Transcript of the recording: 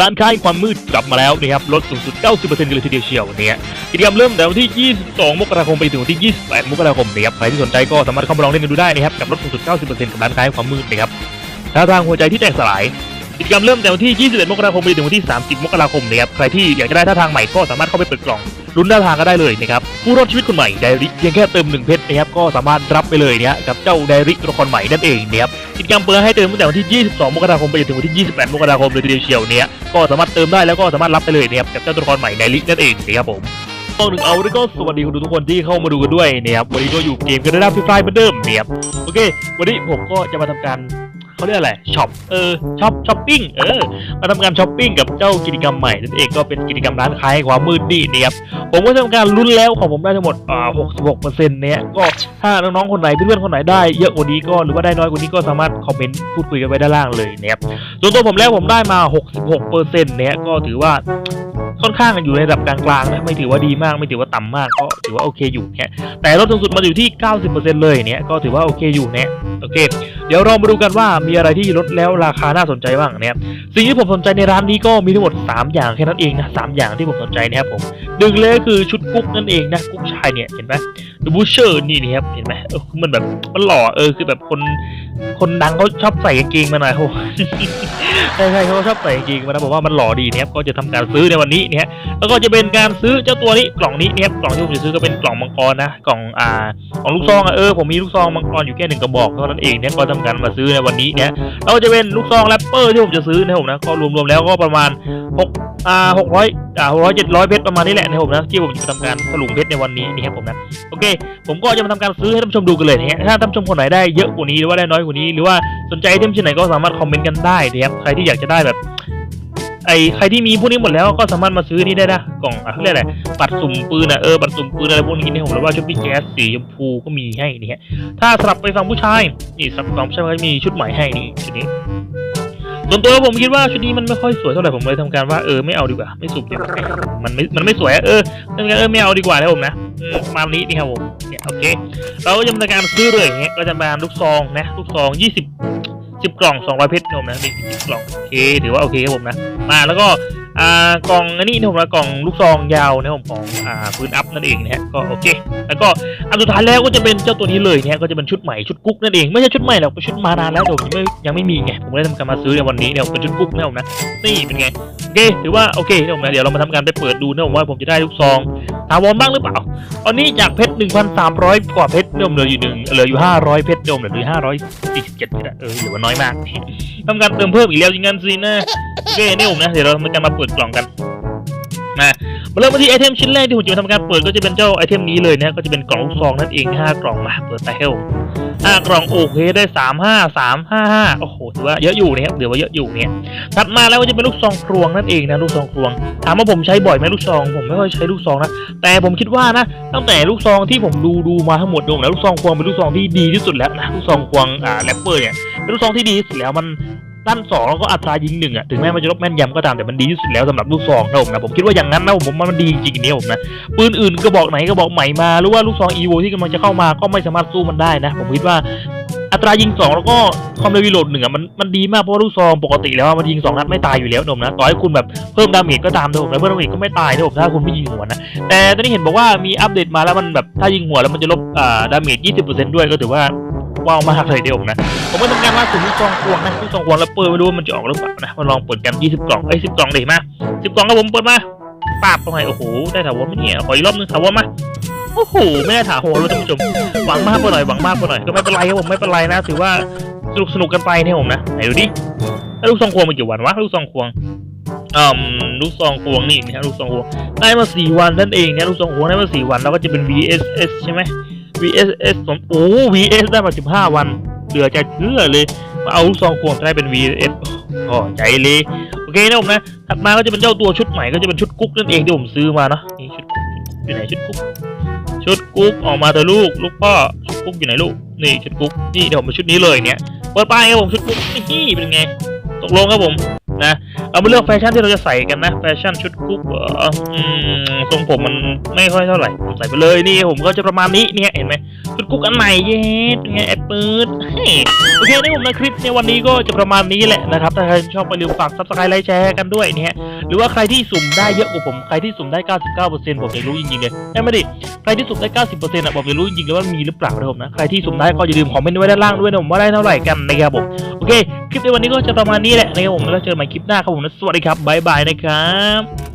ร้านค้าแห่งความมืดกลับมาแล้วนะครับลดสูงสุด 90%กันเลยทีเดียวเชียวเนี่ยกิจกรรมเริ่มแต่วันที่ 22 มกราคมไปถึงวันที่ 28 มกราคมนะครับใครที่สนใจก็สามารถเข้ามาลองเล่นกันดูได้นะครับกับลดสูงสุด 90%กับร้านค้าแห่งความมืดนะครับท่าทางหัวใจที่แตกสลายกิจกรรมเริ่มแต่วันที่ 21 มกราคมไปถึงวันที่ 30 มกราคมนะครับใครที่อยากจะได้ท่าทางใหม่ก็สามารถเข้าไปเปิดกล่องลุ้นท่าทางก็ได้เลยนะครับผู้รอดชีวิตคนใหม่ไดริเพียงแค่เติมหนึ่งเพชรนะครับก็สามารถรับไปเลยเนี่ยกับเจ้าไดริตัวละครใหม่นั่นเองนะครับ กิจกรรมเปิดให้เติมตั้งแต่วันที่ 22 มกราคมไปจนถึงวันที่ 28 มกราคมเลยทีเดียวเชียวเนี่ยก็สามารถเติมได้แล้วก็สามารถรับไปเลยเนะครับกับเจ้าตัวละครใหม่ไดรินั่นเองนะครับผมต้องหนึ่งเอาแล้วก็สวัสดีคุณทุกคนที่เข้ามาดูกันด้วยนะครับวันนี้ก็อยู่เกมกันได้ฟรีไฟเหมือนเดิมเนี่ยโอเค วันนี้ผมก็จะมาทำการ เขาเรียกอะไรช็อปเออช็อปช้อปปิ้งเออมาทำการช้อปปิ้งกับเจ้ากิจกรรมใหม่นั่นเองก็เป็นกิจกรรมร้านค้าให้ความมืดนี่นะครับผมก็ทำการลุ้นแล้วของผมได้ทั้งหมดอ่า66เปอร์เซ็นต์เนี่ยก็ถ้าน้องๆคนไหนเพื่อนๆคนไหนได้เยอะกว่านี้ก็หรือว่าได้น้อยกว่านี้ก็สามารถคอมเมนต์พูดคุยกันไว้ด้านล่างเลยนะครับส่วนตัวผมแล้วผมได้มา 66เปอร์เซ็นต์เนี่ยก็ถือว่าค่อนข้างอยู่ในระดับกลางๆนะไม่ถือว่าดีมากไม่ถือว่าต่ำมากก็ถือว่าโอเคอยู่เนี่ยแต่ลดสูงสุดมาอยู่ที่ 90%เลยเนี่ยก็ถือว่าโอเคอยู่เนี่ยโอเค เดี๋ยวเรามาดูกันว่ามีอะไรที่ลดแล้วราคาน่าสนใจบ้างนะครับสิ่งที่ผมสนใจในร้านนี้ก็มีทั้งหมด 3 อย่างแค่นั้นเองนะสามอย่างที่ผมสนใจนะครับผมหนึ่งเลยคือชุดกุ๊กนั่นเองนะกุ๊กชายเนี่ยเห็นไหม The Butcher นี่นี่ครับเห็นไหมเออมันแบบมันหล่อเออคือแบบคนคนดังเขาชอบใส่กางเกงมาหน่อยโอ้ใช่ใช่เขาชอบใส่กางเกงมานะผมว่ามันหล่อดีนะครับก็จะทำการซื้อในวันนี้เนี่ยแล้วก็จะเป็นการซื้อเจ้าตัวนี้กล่องนี้เนี่ยกล่องที่ผมจะซื้อก็เป็นกล่องมังกรนะกล่องอ่าของลูกซองอะเออผมมีลูกซองมังกรอยู่แค่หนึ่งกระบอกเท่านั้นเองเนี่ยก็ทำกันมาซื้อในวันนี้เนี่ยแล้วจะเป็นลูกซองแรปเปอร์ที่ผมจะซื้อนะผมนะก็รวมๆแล้วก็ประมาณหกอ่าหกร้อยอ่าหกร้อยเจ็ดร้อยเพชรประมาณนี้แหละนะผมนะที่ผมจะทำการถลุงเพชรในวันนี้นี่ครับผมนะโอเค ผมก็จะมาทำการซื้อให้ท่านผู้ชมดูกันเลยนะฮะถ้าท่านผู้ชมคนไหนได้เยอะกว่านี้หรือว่าได้น้อยกว่านี้ หรือว่าสนใจเทมชิ้นไหนก็สามารถคอมเมนต์กันได้นะครับใครที่อยากจะได้แบบ ไอใครที่มีพวกนี้หมดแล้วก็สามารถมาซื้อนี่ได้นะกล่องอะเรียกอะไรบัตรสุ่มปืนอะเออบัตรสุ่มปืนอะไรพวกนี้นี่ผมรู้ว่าชุดพี่แก๊สสีชมพูก็มีให้นี่ฮะถ้าสลับไปฝั่งผู้ชายนี่สลับฝั่งผู้ชายก็มีชุดใหม่ให้นี่ชุดนี้ส่วนตัวผมคิดว่าชุดนี้มันไม่ค่อยสวยเท่าไหร่ผมเลยทำการว่าเออไม่เอาดีกว่าไม่สุ่มดีกว่ามันไม่มันไม่สวยเออทำการเออไม่เอาดีกว่านะผมนะมประมาณนี้นี่ครับผมเนี่ยโอเค เราก็จะทำการซื้อเลยอย่างเงี้ยก็จะมาลูกซองนะลูกซองยี่ สิบกล่องสองร้อยเพชรนมนะมีสิบกล่องโอเคถือว่าโอเคครับผมนะ มาแล้วก็ อ่ากล่องอันนี้นะผมนะกล่องลูกซองยาวนะผมของอ่าปืนอัพนั่นเองนะฮะก็โอเค แล้วก็อันสุดท้ายแล้วก็จะเป็นเจ้าตัวนี้เลยเนี่ยก็จะเป็นชุดใหม่ชุดกุ๊กนั่นเองไม่ใช่ชุดใหม่หรอกเป็นชุดมานานแล้วแต่ผมยังไม่ยังไม่มีไงผมเลยทำการมาซื้อในวันนี้เนี่ยเป็นชุดกุ๊กนะผมนะนี่เป็นไงโอเคถือว่าโอเคนะผมนะเดี๋ยวเรามาทำการไปเปิดดูนะผมว่าผมจะได้ลูกซองถาวรบ้างหรือเปล่าตอนนี้จากเพชร1,300 กว่าเพชรเนี่ยผมเหลืออยู่หนึ่งเหลืออยู่ 500 เพชรเนี่ยผมเหลืออยู่547เพชรเออเหลือว่าน้อยมากทำการเติมเพิ่มอีกแล้วจริงกันสินะ โอเคนี่ผมนะเดี๋ยวเราจะมาเปิดกล่องกันมาเริ่มมาที่ไอเทมชิ้นแรกที่ผมจะมาทำการเปิดก็จะเป็นเจ้าไอเทมนี้เลยนะก็จะเป็นกล่องลูกซองนั่นเองห้ากล่องมาเปิดไปให้ผมห้ากล่องโอเคได้สามห้าสามห้าห้าโอ้โหถือว่าเยอะอยู่นะครับถือว่าเยอะอยู่เนี่ยถัดมาแล้วก็จะเป็นลูกซองครวงนั่นเองนะลูกซองครวงถามว่าผมใช้บ่อยไหมลูกซอง ผมไม่ค่อยใช้ลูกซองนะแต่ผมคิดว่านะ ตั้งแต่ลูกซองที่ผมดูดูมาทั้งหมดดงแล้วลูกซองควงเป็นลูกซองที่ดีที่สุดแล้วนะลูกซองควงอ่าแรปเปอร์เนี่ยเป็นลูกซองที่ดีที่สุดแล้วมัน ด้านสองแล้วก็อัตรายิงหนึ่งอะถึงแม้มันจะลบแม่นยำก็ตามแต่มันดีที่สุดแล้วสำหรับลูกซองนะผมนะผมคิดว่าอย่างนั้นนะผมมว่ามันดีจริงๆเนี่ยผมนะปืนอื่นก็บอกไหนก็บอกใหม่มาหรือว่าลูกซองอีโวที่กำลังจะเข้ามาก็ไม่สามารถสู้มันได้นะ ผมคิดว่าอัตรายิงสองแล้วก็ความเร็วรีโหลดหนึ่งอะมันมันดีมากเพราะว่าลูกซองปกติแล้วมันยิงสองนัดไม่ตายอยู่แล้วนะผมนะต่อให้คุณแบบเพิ่มดาเมจก็ตามนะผมนะเพิ่มดาเมจก็ไม่ตายนะผมถ้าคุณไม่ยิงหัวนะแต่ตอนนี้เห็นบอกว่ามีอัปเดตมาแล้วมันแบบถ้ายิงหัวแล้วมันจะลบอ่าดาเมจ20%ด้วยก็ถือว่า ว้าวมากเลยเดียวผมนะ ผมก็ทำการล่าสุดลูกซองควงนะลูกซองควงแล้วเปิดไม่รู้ว่ามันจะออกหรือเปล่านะมาลองเปิดกัน20 กล่องเอ้ย10 กล่องเลยมา10 กล่องครับผมเปิดมาปาบเข้าไปโอ้โหได้ถาวรไหมเนี่ยขออีกรอบนึงถาวรมาโอ้โหไม่ได้ถาวรเลยท่านผู้ชมหวังมากไปหน่อยหวังมากไปหน่อยก็ไม่เป็นไรครับผมไม่เป็นไรนะถือว่าสนุกสนุกกันไปเนี่ยผมนะไหนดูดิลูกซองควงมันกี่วันวะลูกซองควงอืมลูกซองควงนี่นะลูกซองควงได้มาสี่วันนั่นเองเนี่ยลูกซองหัวได้มาสี่วันแล้วก็จะเป็น VSS ใช่ไหม VSS สมโอ้ VS ได้มาสิบห้าวันเหลือจะเชื่อเลยมาเอาลูกซองควงได้เป็น VS โอ้ใจเลยโอเคนะผมนะถัดมาก็จะเป็นเจ้าตัวชุดใหม่ก็จะเป็นชุดกุ๊กนั่นเองที่ผมซื้อมาเนาะนี่ชุดกุ๊กอยู่ไหนชุดกุ๊กชุดกุ๊กออกมาเถอะลูกลูกพ่อชุดกุ๊กอยู่ไหนลูกนี่ชุดกุ๊กนี่เดี๋ยวผมมาชุดนี้เลยเนี่ยเปิดป้ายครับผมชุดกุ๊กนี่เป็นไงตกลงครับผมนะเรามาเลือกแฟชั่นที่เราจะใส่กันนะ แฟชั่นชุดคุกเออืมทรงผมมันไม่ค่อยเท่าไหร่ ใส่ไปเลยนี่ผมก็จะประมาณนี้เนี่ยเห็นไหมชุดคุกอันใหม่เย็ดเป็นไงแอดปืดเฮ้ยโอเคในผมนะคลิปในวันนี้ก็จะประมาณนี้แหละนะครับถ้าใครชอบไปลืมฝากซับสไครต์ไลค์แชร์กันด้วยเนี่ยหรือว่าใครที่สุ่มได้เยอะกว่าผมใครที่สุ่มได้ 99%ผมอยากรู้จริงๆเลยไม่ดิใครที่สุ่มได้ 90%อะผมอยากรู้จริงๆเลยว่ามีหรือเปล่านะครับผมนะใครที่สุ่มได้ก็อย่าลืมคอมเมนต์ไว้ด้านล่างด้วยนะผมว่าได้เท่าไหร่กันนะครับผมโอเคคลิปในวันนี้ก็จะประมาณนี้แหละนะครับผมแล้วเจอกันใหม่คลิปหน้าครับผมนะสวัสดีครับบ๊ายบายนะครับ